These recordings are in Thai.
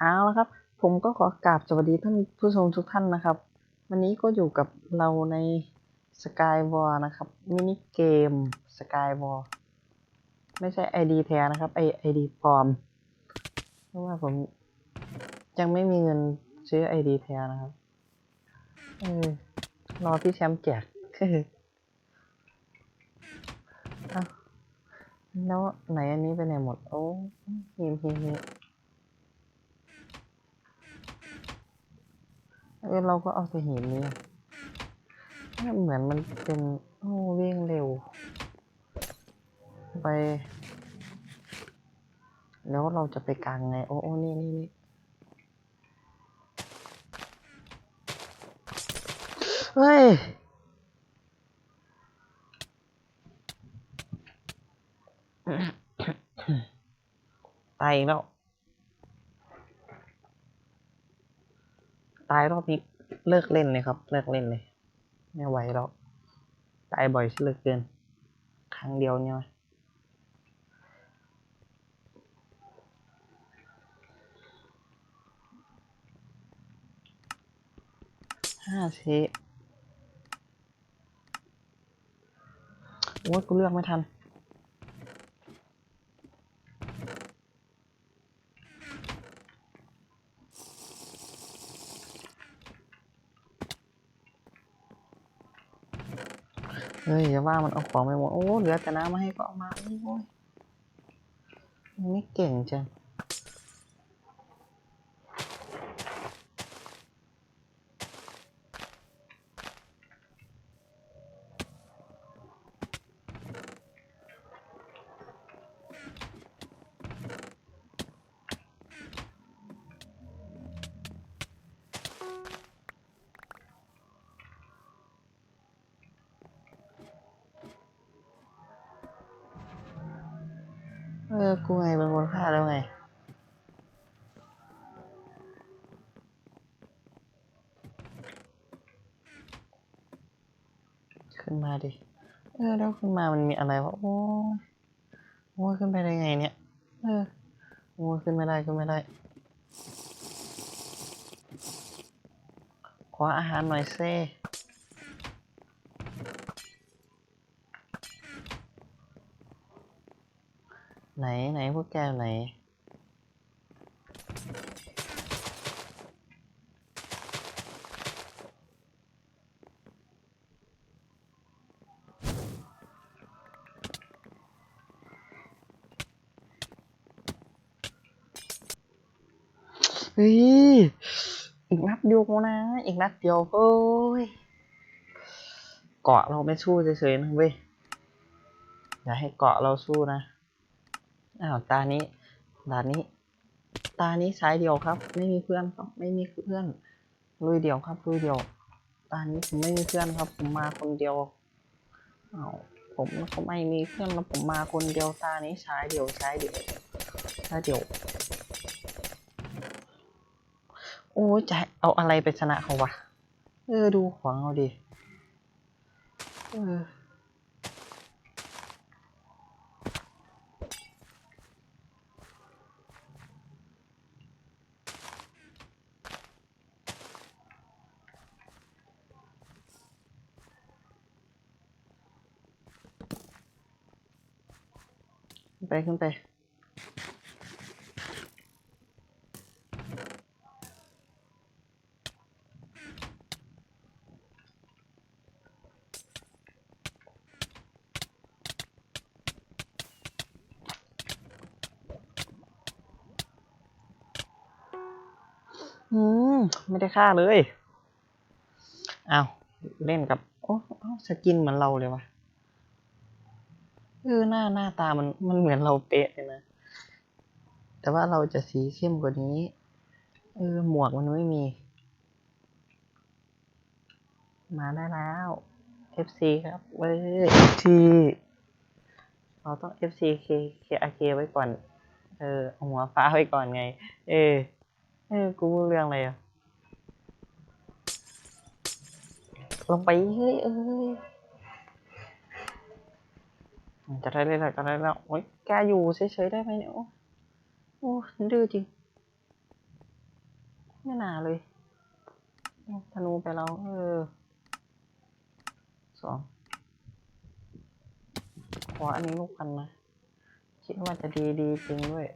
เอาละครับ ผมก็ขอกราบสวัสดีท่านผู้ชมทุกท่านนะครับ วันนี้ก็อยู่กับเราใน Skywar นะครับมินิเกม Skywar ไม่ใช่ ID แท้นะครับไอ ID ปลอมเพราะว่าผมยังไม่มีเงินซื้อ ID แท้นะครับเออรอพี่แชมป์แจกแล้วไหนอันนี้ไปไหนหมด โอ้หิมหิมหิมเเออเราก็เอาแต่หิมนี่เหมือนมันเป็นโอ้วิ่งเร็ว ไป แล้วเราจะไปกลางไง โอ้โอ้นี่นี่นี่เฮ้ยตายแล้ว ตายรอบนี้เลิกเล่นเลยครับ เลิกเล่นเลย ไม่ไหวแล้วตายบ่อยซะเหลือเกิน ครั้งเดียวเนี่ยห้าเชโอ้ยกูเลือกไม่ทัน เฮ้ยอย่าว่ามันเอาของไปหมด โอ้เหลือแต่น้ำมาให้ก็เอามาโอ้ยไม่เก่งจัง ออกูไงเป็นคนฆ่าแล้วไงขึ้นมาดิ เออแล้วขึ้นมามันมีอะไรวะโอ้โอ้ขึ้นไปได้ไงเนี่ย เออโอ้ขึ้นไม่ได้ขึ้นไม่ได้ ขออาหารหน่อยเซ่ ไหนไหนพวกแกอยู่ไหนเฮ้ยอีกนัดเดียวนะ อ้าะเราไม่สู้เฉยๆนะเว้ยอย่าหนี้ตานี้ตานี้ ตานี้สายเดียวครับ ไม่มีเพื่อนครับ ไม่มีเพื่อนลุยเดียวครับลุยเดียว ตานี้ผมไม่มีเพื่อนครับ ผมมาคนเดียวอ้าวผมก็ไม่มีเพื่อนแล้วผมมาคนเดียวตานี้สายเดียวสายเดียวสายเดียว โอ้ยจะเอาอะไรไปชนะเขาวะเออดูขวางเอาดิเออ ไปขึ้นไป อืม ไม่ได้ฆ่าเลย เอาเล่นกับ โอ้เอาสกินเหมือนเราเลยวะ เออหน้าหน้าตามันมันเหมือนเราเป๊ะเลยนะ แต่ว่าเราจะสีเข้มกว่านี้เออหมวกมันไม่มี มาได้แล้ว FC ครับเว้ย FC เราต้อง FC K K R K ไว้ก่อน เออหัวฟ้าไว้ก่อนไง เออ เออ กูเรื่องอะไรอะลงไป เฮ้ยเอ้ย จะได้เลยจะได้แล้วโอ๊ยแกอยู่เฉยๆได้ไหมเนี่ย โอ้โอ้ดื้อจริง ไม่น่าเลยธนูไปแล้ว เออสองขออันนี้ลูกกันนะคิดว่าจะดีดีจริงด้วย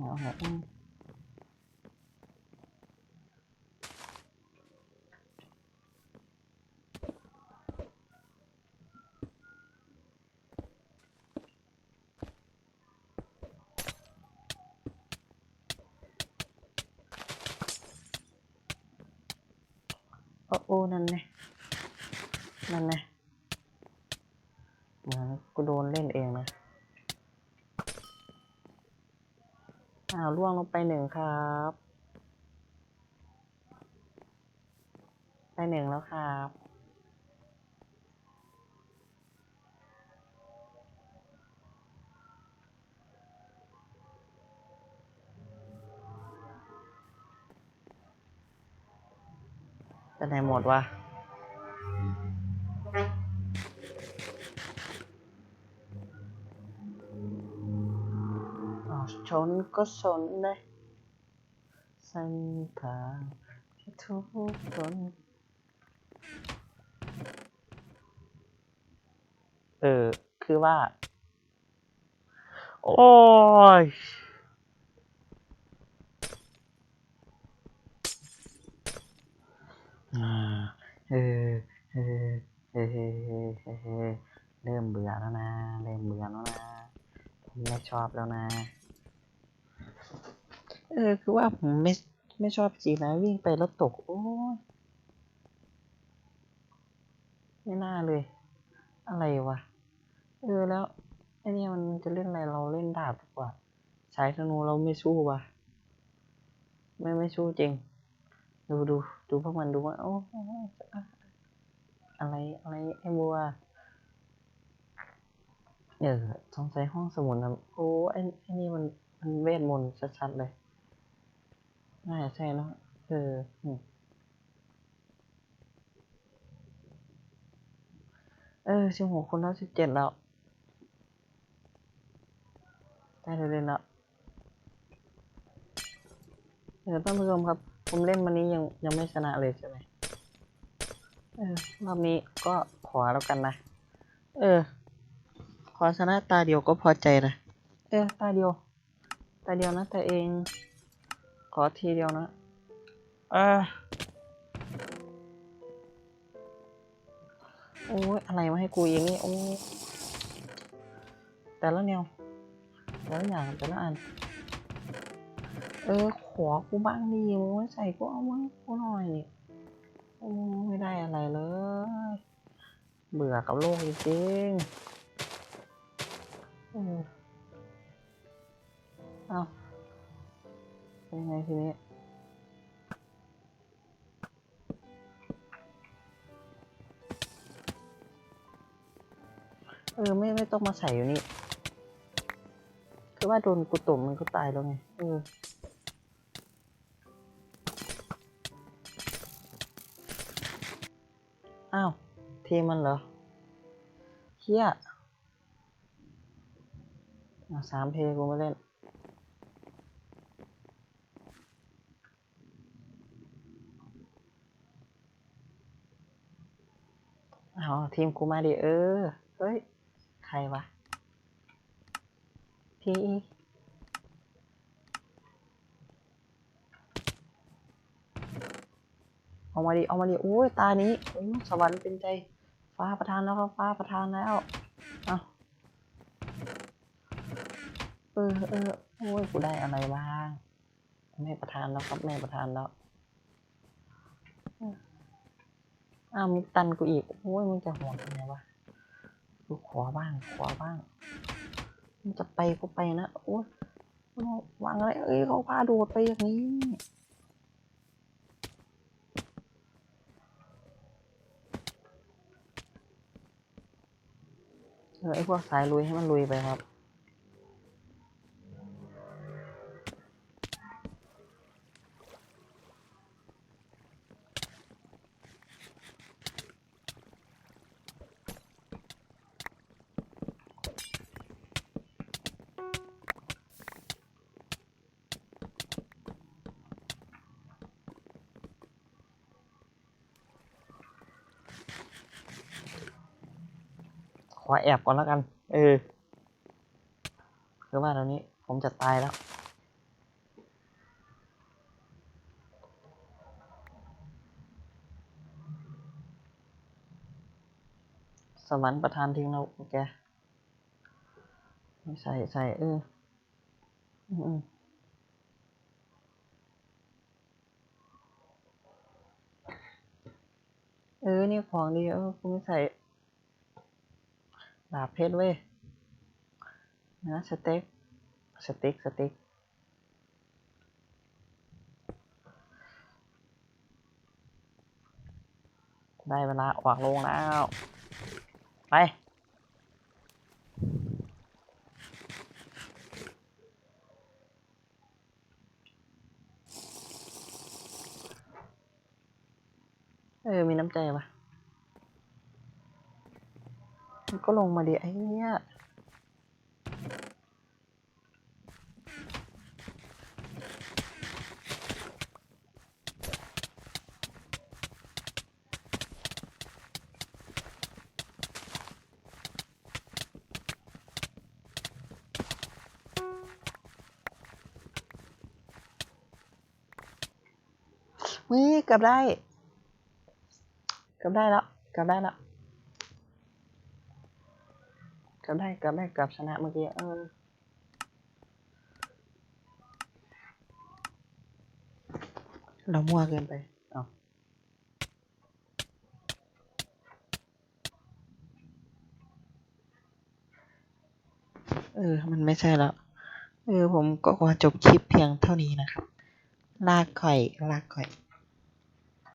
เอาเหอะอืมโอ้โอ้นั่นไงนั่นไงเหมือนกูโดนเล่นเองนะ อ้าวล่วงลงไปหนึ่งครับ ไปหนึ่งแล้วครับ ไปไหนหมดวะ ชนก็ชนเลยเส้นทางที่ทุกคนเออ คือว่า โอ้ยอ่าเออเออเออเออเออเออเริ่มเบื่อแล้วนะ เริ่มเบื่อแล้วนะ ผมไม่ชอบแล้วนะ เออ คือว่าผมไม่ไม่ชอบจริงนะวิ่งไปแล้วตก โอ้ยไม่น่าเลย อะไรวะ เออแล้วไอเนี่ยมันจะเล่นอะไรเราเล่นดาบดีกว่าใช้ธนูเราไม่สู้วะไม่ไม่สู้จริง ดูดูดูพวกมันดูว่าโอ้อะไรอะไรไอ้บัวเออสงสัยห้องสมุดนะโอ้ไอ้ไอ้นี่มันมันเวทมนต์ชัดๆเลย น่าจะใช่เนอะเออเออสิบหกคนแล้วสิบเจ็ดแล้ว ได้เล่นแล้วเออท่านผู้ชมครับ ผมเล่นวันนี้ยังยังไม่ชนะเลยใช่ไหมเออรอบนี้ก็ขอแล้วกันนะ เออ ขอชนะตาเดียวก็พอใจนะ เออ ตาเดียว ตาเดียวนะแต่เอง ขอทีเดียวนะเออโอ้ยอะไรมาให้กูอย่างนี้โอ้ยแต่ละแนวแต่ละอย่างแต่ละอัน เออ ขอกูบ้างดิมึงไม่ใส่กูเอามาให้กูหน่อยโอ้ไม่ได้อะไรเลย เบื่อกับโลกจริงๆ เออเอา เป็นไงทีนี้เออไม่ไม่ต้องมาใส่อยู่นี่ คือว่าโดนกูตุ่มมันก็ตายแล้วไง เออ อ้าวทีมันเหรอเฮียสามเพลกูมาเล่น เอาทีมกูมาดิเออ เฮ้ย ใครวะ พี่เอามาดิเอามาดิโอ้ย ตานี้โอ้สวรรค์เป็นใจ ฟ้าประทานแล้วครับฟ้าประทานแล้วเอาเออเออโอ้ย กูได้อะไรบ้างแม่ประทานแล้วครับแม่ประทานแล้ว อ้าวมีตันกูอีก โอ้ยมึงจะห่วงทำไมวะกูขอบ้าง ขอบ้าง มึงจะไปก็ไปนะ โอ้ยวางอะไร เอ้ยเขาพาโดดไปอย่างนี้เออไอพวกสายลุยให้มันลุยไปครับ อแอบก่อนแล้วกัน เออคือว่าตอนนี้ผมจะตายแล้วสวรรค์ประทานทิ้งเราแกใส่ใส่เอออืมอืมเออ นี่ของดี เออกูไม่ใส่ ดาบเพชรเว้ยเนื้อสเต็กสเต็กสเต็กได้เวลาออกลงแล้ว ไป เออ มีน้ำใจปะมัน ก็ลงมาดิไอ้เนี่ยวิเกือบได้กือบได้แล้วกือบได้แล้วเกือบได้เกือบได้เกือบชนะเมื่อกี้เออเรามั่วเกินไปเอาเออ มันไม่ใช่แล้ว เออ ผมก็ขอจบคลิปเพียงเท่านี้นะครับ ลากข่อยลากข่อย